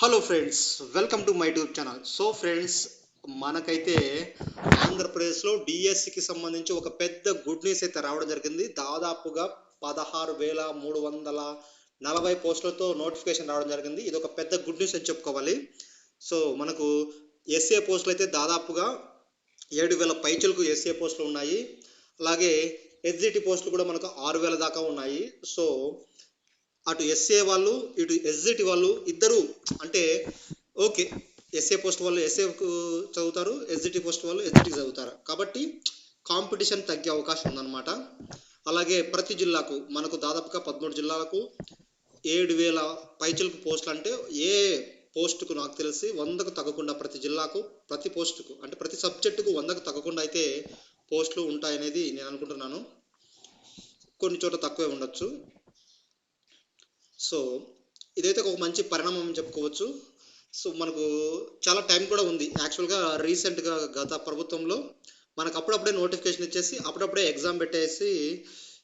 Hello friends welcome to my YouTube channel so friends మనకైతే ఆంధ్రప్రదేశ్లో డిఎస్సికి సంబంధించి ఒక పెద్ద గుడ్ న్యూస్ అయితే రావడం జరిగింది. దాదాపుగా పదహారు వేల మూడు వందల నలభై పోస్టులతో నోటిఫికేషన్ రావడం జరిగింది. ఇది ఒక పెద్ద గుడ్ న్యూస్ అని చెప్పుకోవాలి. సో మనకు ఎస్ఏ పోస్టులు అయితే దాదాపుగా ఏడు వేల పైచలకు ఎస్ఏ పోస్టులు ఉన్నాయి. అలాగే ఎస్జిటి పోస్టులు కూడా మనకు ఆరు వేల దాకా ఉన్నాయి. సో అటు ఎస్ఏ వాళ్ళు ఇటు ఎస్జిటి వాళ్ళు ఇద్దరు అంటే ఓకే ఎస్ఏ పోస్ట్ వాళ్ళు ఎస్ఏకు చదువుతారు ఎస్జిటి పోస్ట్ వాళ్ళు ఎస్జిటికి చదువుతారు. కాబట్టి కాంపిటీషన్ తగ్గే అవకాశం ఉందన్నమాట. అలాగే ప్రతి జిల్లాకు మనకు దాదాపుగా పదమూడు జిల్లాలకు ఏడు వేల పైచులకు పోస్టులు అంటే ఏ పోస్టుకు నాకు తెలిసి వందకు తగ్గకుండా ప్రతి జిల్లాకు ప్రతి పోస్టుకు అంటే ప్రతి సబ్జెక్టుకు వందకు తగ్గకుండా అయితే పోస్టులు ఉంటాయనేది నేను అనుకుంటున్నాను. కొన్ని చోట్ల తక్కువే ఉండొచ్చు. సో ఇదైతే ఒక మంచి పరిణామం అని చెప్పుకోవచ్చు. సో మనకు చాలా టైం కూడా ఉంది. యాక్చువల్గా రీసెంట్గా గత ప్రభుత్వంలో మనకు అప్పుడప్పుడే నోటిఫికేషన్ ఇచ్చేసి అప్పుడప్పుడే ఎగ్జామ్ పెట్టేసి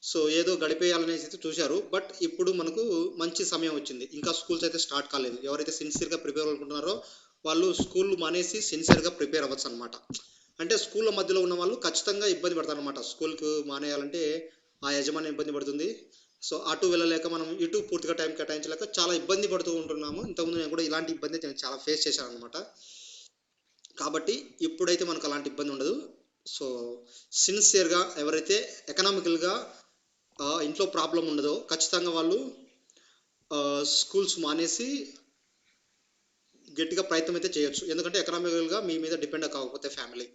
సో ఏదో గడిపేయాలనేసి అయితే చూశారు. బట్ ఇప్పుడు మనకు మంచి సమయం వచ్చింది. ఇంకా స్కూల్స్ అయితే స్టార్ట్ కాలేదు. ఎవరైతే సిన్సియర్గా ప్రిపేర్ అనుకుంటున్నారో వాళ్ళు స్కూల్ మానేసి సిన్సియర్గా ప్రిపేర్ అవ్వచ్చు అనమాట అంటే స్కూళ్ళ మధ్యలో ఉన్న వాళ్ళు ఖచ్చితంగా ఇబ్బంది పడతారు అనమాట స్కూల్కి మానేయాలంటే ఆ యజమాని ఇబ్బంది పడుతుంది. సో అటు వెళ్ళలేక మనం ఇటు పూర్తిగా టైం కేటాయించలేక చాలా ఇబ్బంది పడుతూ ఉంటున్నాము. ఇంతకుముందు నేను కూడా ఇలాంటి ఇబ్బంది నేను చాలా ఫేస్ చేశాను అనమాట కాబట్టి ఇప్పుడైతే మనకు అలాంటి ఇబ్బంది ఉండదు సో సిన్సియర్గా ఎవరైతే ఎకనామికల్గా ఇంట్లో ప్రాబ్లం ఉండదో ఖచ్చితంగా వాళ్ళు స్కూల్స్ మానేసి గట్టిగా ప్రయత్నం అయితే చేయొచ్చు. ఎందుకంటే ఎకనామికల్గా మీ మీద డిపెండ్ కాకపోతే ఫ్యామిలీ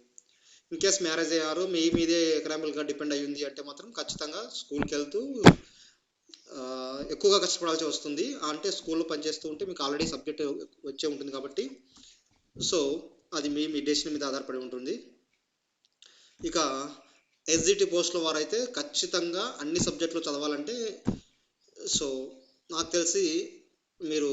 ఇన్ కేస్ మ్యారేజ్ అయ్యారు మీ మీదే ఎకనామికల్గా డిపెండ్ అయ్యింది అంటే మాత్రం ఖచ్చితంగా స్కూల్కి వెళ్తూ ఎక్కువగా కష్టపడాల్సి వస్తుంది. అంటే స్కూల్లో పనిచేస్తూ ఉంటే మీకు ఆల్రెడీ సబ్జెక్ట్ వచ్చే ఉంటుంది కాబట్టి. సో అది మీ మీ డెసిషన్ మీద ఆధారపడి ఉంటుంది. ఇక ఎస్జిటి పోస్టుల వారైతే ఖచ్చితంగా అన్ని సబ్జెక్టులు చదవాలంటే సో నాకు తెలిసి మీరు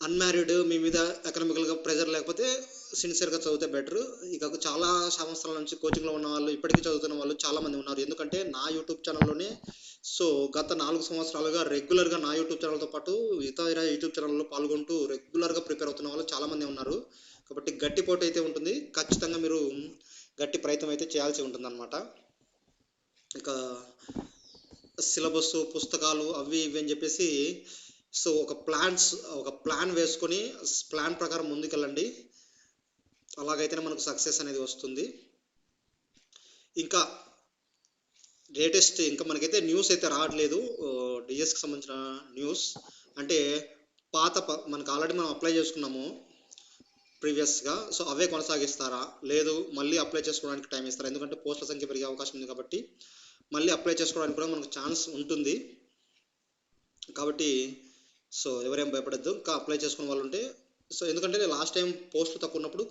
అన్మ్యారీడ్ మీ మీద ఎకనామికల్గా ప్రెజర్ లేకపోతే సిన్సియర్గా చదివితే బెటర్ ఇక చాలా సంవత్సరాల నుంచి కోచింగ్లో ఉన్న వాళ్ళు ఇప్పటికీ చదువుతున్న వాళ్ళు చాలామంది ఉన్నారు. ఎందుకంటే నా యూట్యూబ్ ఛానల్లోనే సో గత నాలుగు సంవత్సరాలుగా రెగ్యులర్గా నా యూట్యూబ్ ఛానల్తో పాటు ఇతర యూట్యూబ్ ఛానల్లో పాల్గొంటూ రెగ్యులర్గా ప్రిపేర్ అవుతున్న వాళ్ళు చాలామంది ఉన్నారు. కాబట్టి గట్టి పోటీ అయితే ఉంటుంది. ఖచ్చితంగా మీరు గట్టి ప్రయత్నం అయితే చేయాల్సి ఉంటుంది అనమాట ఇక సిలబస్ పుస్తకాలు అవి ఇవి అని చెప్పేసి సో ఒక ప్లాన్స్ ఒక ప్లాన్ వేసుకొని ప్లాన్ ప్రకారం ముందుకెళ్ళండి. అలాగైతేనే మనకు సక్సెస్ అనేది వస్తుంది. ఇంకా లేటెస్ట్ ఇంకా మనకైతే న్యూస్ అయితే రావట్లేదు. డిఎస్కి సంబంధించిన న్యూస్ అంటే పాత మనకు ఆల్రెడీ మనం అప్లై చేసుకున్నాము ప్రీవియస్గా సో అవే కొనసాగిస్తారా? లేదు మళ్ళీ అప్లై చేసుకోవడానికి టైం ఇస్తారా? ఎందుకంటే పోస్టుల సంఖ్య పెరిగే అవకాశం ఉంది కాబట్టి మళ్ళీ అప్లై చేసుకోవడానికి కూడా మనకు ఛాన్స్ ఉంటుంది. కాబట్టి సో ఎవరేం భయపడద్దు. ఇంకా అప్లై చేసుకున్న వాళ్ళు ఉంటే సో ఎందుకంటే లాస్ట్ టైం పోస్టులు తక్కువ ఉన్నప్పుడు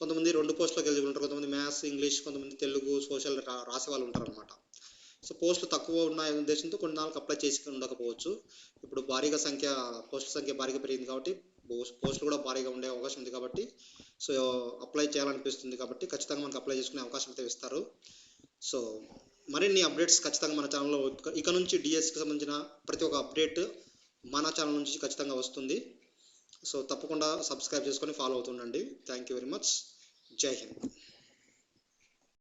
కొంతమంది రెండు పోస్టులకు ఎలిజిబుల్ ఉంటారు. కొంతమంది మ్యాథ్స్ ఇంగ్లీష్ కొంతమంది తెలుగు సోషల్ రాసే వాళ్ళు ఉంటారు అనమాట సో పోస్టులు తక్కువ ఉన్నాయి ఉద్దేశంతో కొన్ని నాలుగు అప్లై చేసి ఉండకపోవచ్చు. ఇప్పుడు భారీగా సంఖ్య పోస్టుల సంఖ్య భారీగా పెరిగింది కాబట్టి పోస్టులు కూడా భారీగా ఉండే అవకాశం ఉంది కాబట్టి సో అప్లై చేయాలనిపిస్తుంది కాబట్టి ఖచ్చితంగా మనకు అప్లై చేసుకునే అవకాశం అయితే ఇస్తారు. సో మరిన్ని అప్డేట్స్ ఖచ్చితంగా మన ఛానల్లో ఇక నుంచి డిఎస్కి సంబంధించిన ప్రతి ఒక్క అప్డేట్ మన ఛానల్ నుంచి ఖచ్చితంగా వస్తుంది. సో తప్పకుండా సబ్స్క్రైబ్ చేసుకొని follow అవుతుండండి. Thank you very much Jai Hind